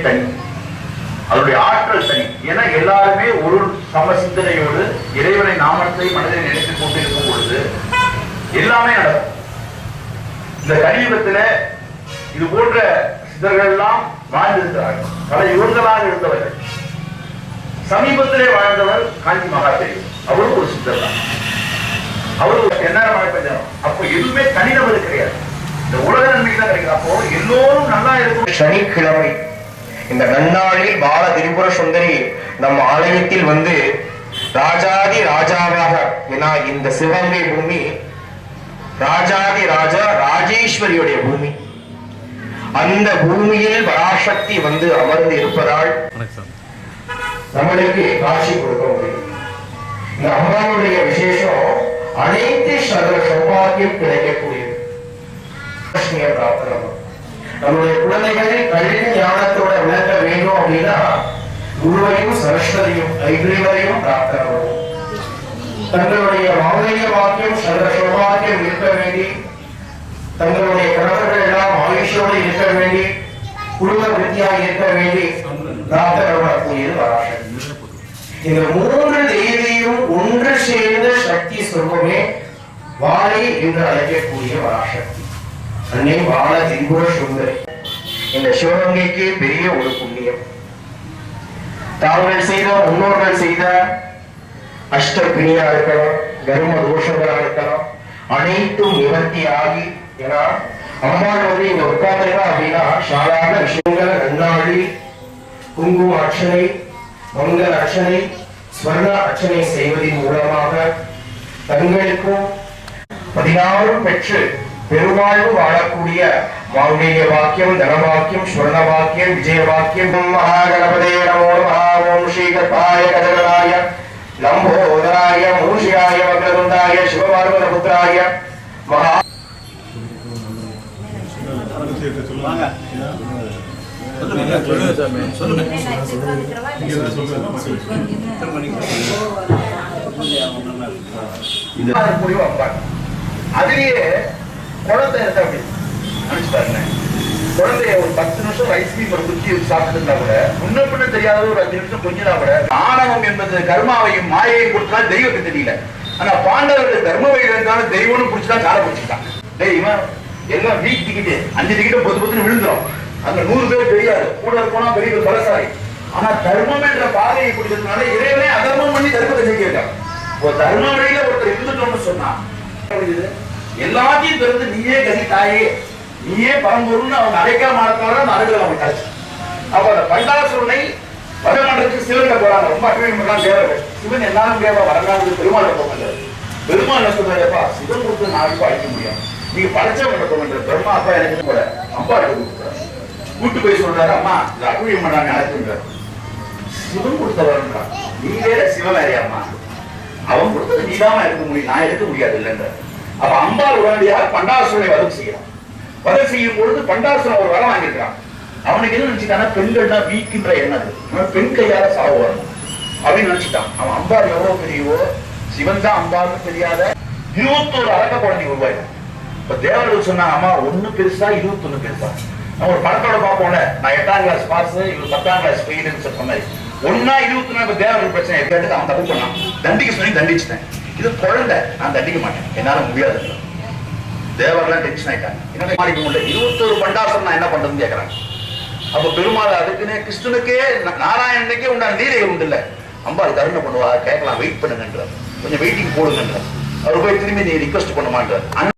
தனி. அவருடைய ஆற்றல் தனி. ஏன்னா எல்லாருமே ஒரு சம சிந்தனையோடு இறைவனை நாமத்தை மனதில் நினைத்துக் கொண்டிருக்கும் பொழுது எல்லாமே நடக்கும். இந்த கலியுகத்துல இது போன்ற சித்தர்கள் எல்லாம் வாழ்ந்திருக்கிறார்கள். பல யுகங்களாக இருந்தவர்கள். சமீபத்திலே வாழ்ந்தவர் காஞ்சி மகாதேவி. அவரும் ஒரு சித்தர் தான் அவரு என்ன மழை பெய்யும் அப்போ எதுவுமே தனிநபர் கிடையாது. இந்த உலக நன்மைக்கு தான் கிடைக்குது. அப்போ எல்லோரும் நல்லா இருக்கும் சனிக்கிழமை இந்த நன்னாளில் பால திரிபுர சுந்தரி நம் ஆலயத்தில் வந்து ராஜாதி ராஜாவாக ஏன்னா இந்த சிவகங்கை பூமி ராஜாதி ராஜா ராஜேஸ்வரியுடைய பூமி. அந்த பூமியில் பராசக்தி வந்து அமர்ந்து இருப்பதால் நம்மளுக்கு காட்சி கொடுக்க முடியும். இந்த அம்மாவுடைய விசேஷம் அனைத்து சகல சௌபாகியம் கிடைக்கக்கூடியது. பிரார்த்தனை நம்முடைய குழந்தைகளை கல்வி ஞானத்தோட விளக்க வேண்டும் அப்படின்னா குருவையும் சரஸ்வதியும் ஐகிரிவரையும் பிரார்த்தனும் தங்களுடைய மாங்கல்ய வாக்கியம் சகல இருக்க வேண்டி தங்களுடைய கணவர்கள் எல்லாம் ஆயுஷோடு இருக்க வேண்டி குடும்ப வித்தியா இருக்க வேண்டி பிரார்த்தனை பண்ணக்கூடியது இந்த மூன்று தேவியும் ஒன்று சேர்ந்த சக்தி சொர்க்கமே வாழை என்று அழைக்கக்கூடிய வராசக்தி அன்னை வாழ திரிபுர சுந்தரி. இந்த சிவகங்கைக்கு பெரிய ஒரு புண்ணியம். தாங்கள் செய்த முன்னோர்கள் செய்த அஷ்ட பிரியா இருக்கலாம் கர்ம தோஷங்களா இருக்கலாம் அனைத்தும் நிவர்த்தி ஆகி ஏன்னா அம்மாள் வந்து இங்க உட்கார்ந்துருக்கா அப்படின்னா சாதாரண விஷயங்கள் நன்னாளி குங்கும அர்ச்சனை மங்கள அர்ச்சனை ஸ்வர்ண அர்ச்சனை செய்வதன் மூலமாக தங்களுக்கும் பதினாறும் பெற்று பெருவாழ்வு வாழக்கூடிய மாங்கல்ய வாக்கியம் தனவாக்கியம் ஸ்வர்ண வாக்கியம் விஜய வாக்கியம் மகாகணபதே நமோ நமः ஓம் ஸ்ரீ கற்பாய கஜகணாய லம்போதராய மூஷியாய வக்ரதுண்டாய சிவபார்வத புத்திராய மகா அதுலயே குழந்தை இருந்தா அப்படி நினைச்சு பாருங்க குழந்தைய ஒரு பத்து நிமிஷம் ஐஸ்கிரீம் ஒரு குச்சி சாப்பிட்டு இருந்தா கூட முன்ன பின்ன தெரியாத ஒரு அஞ்சு நிமிஷம் கொஞ்சினா கூட ஆணவம் என்பது கர்மாவையும் மாயையும் கொடுத்தா தெய்வத்துக்கு தெரியல. ஆனா பாண்டவர்கள் தர்ம வழியில் இருந்தாலும் தெய்வம்னு பிடிச்சதான் காலை பிடிச்சிட்டாங்க தெய்வம் எல்லாம் வீக் டிக்கெட்டு அஞ்சு டிக்கெட்டும் பொது பொதுன்னு விழுந்துரும். அங்க நூறு பேர் தெரியாது. கூட இருக்கணும் பெரிய ஒரு பலசாரி ஆனா தர்மம் என்ற பாதையை பிடிச்சதுனால இறைவனே அதர்மம் பண்ணி தர்மத்தை ஜெயிக்க ஒரு தர்ம வழியில ஒருத்தர் இருந்துட்டோம்னு சொன்னா எல்லாத்தையும் திறந்து நீயே கதி தாயே. நீயே பரம்பொருள்னு அவன் அடைக்கல மாறத்தால அந்த அருகில் அவன் கிடைச்சு. அப்ப அந்த பண்டாசுரனை வடமன்றத்துக்கு சிவன்ல போறாங்க. ரொம்ப அட்வைன் தான் தேவை சிவன் எல்லாரும் தேவை வரலாறு பெருமாள் போகிறது பெருமாள் என்ன சொல்றாருப்பா சிவன் கொடுத்து நாளைக்கு அழிக்க முடியும். நீங்க படைச்சவங்க போகின்ற பிரம்மா அப்பா எனக்கு கூட அம்பா எடுத்து கூட்டு போய் சொல்றாரு அம்மா இது அட்வைன் பண்ணாங்க அழைச்சுன்றாரு சிவன் கொடுத்தவர்ன்றான் நீ வேற சிவன் வேறையாம்மா. அவன் கொடுத்தது நீதாம எடுக்க முடியும். நான் எடுக்க முடியாது இல்லைன்ற அப்ப அம்பாள் உடனடியாக பண்டாசுரனை வதம் செய்யறான் வதம் செய்யும் பொழுது பண்டாசுரன் ஒரு வரம் வாங்கியிருக்கான் அவனுக்கு என்ன நினைச்சிட்டானா பெண்கள்னா வீக்குன்ற எண்ணம் பெண் கையால சாவு வரணும் அப்படின்னு நினைச்சிட்டான். அவன் அம்பாள் எவ்வளவு பெரியவோ சிவன் தான் அம்பாள்னு தெரியாத இருபத்தோரு அரக்க குழந்தை உருவாயிடும். இப்ப தேவர்கள் சொன்னாங்க அம்மா ஒண்ணு பெருசா இருபத்தொன்னு பெருசா. நம்ம ஒரு படத்தோட பார்ப்போம்ல. நான் எட்டாம் கிளாஸ் பாஸ் இவர் பத்தாம் கிளாஸ் ஃபெயிலுன்னு சொல்ற மாதிரி. ஒன்னா இருபத்தி நாலு தேவர்கள் பிரச்சனை. எப்படி அவன் தப்பு பண்ணான். தண்டிக்க சொல்லி தண்டிச்சுட்டேன். இது குழந்தை. நான் தண்டிக்க மாட்டேன். என்னால முடியாது. தேவர்கள்லாம் டென்ஷன் ஆயிட்டாங்க. என்ன மாறிக்க முடியல இருபத்தோரு பண்டாசம் நான் என்ன பண்றதுன்னு கேட்கறாங்க அப்ப பெருமாள் அதுக்குன்னே கிருஷ்ணனுக்கே நாராயணனுக்கே உண்டான நீரை உண்டு இல்ல. அம்பாள் கருணை பண்ணுவா. கேட்கலாம். வெயிட் பண்ணுங்கன்றார். கொஞ்சம் வெயிட்டிங் போடுங்கன்றார். அவர் போய் திரும்பி நீ ரிக்வஸ்ட் பண்ண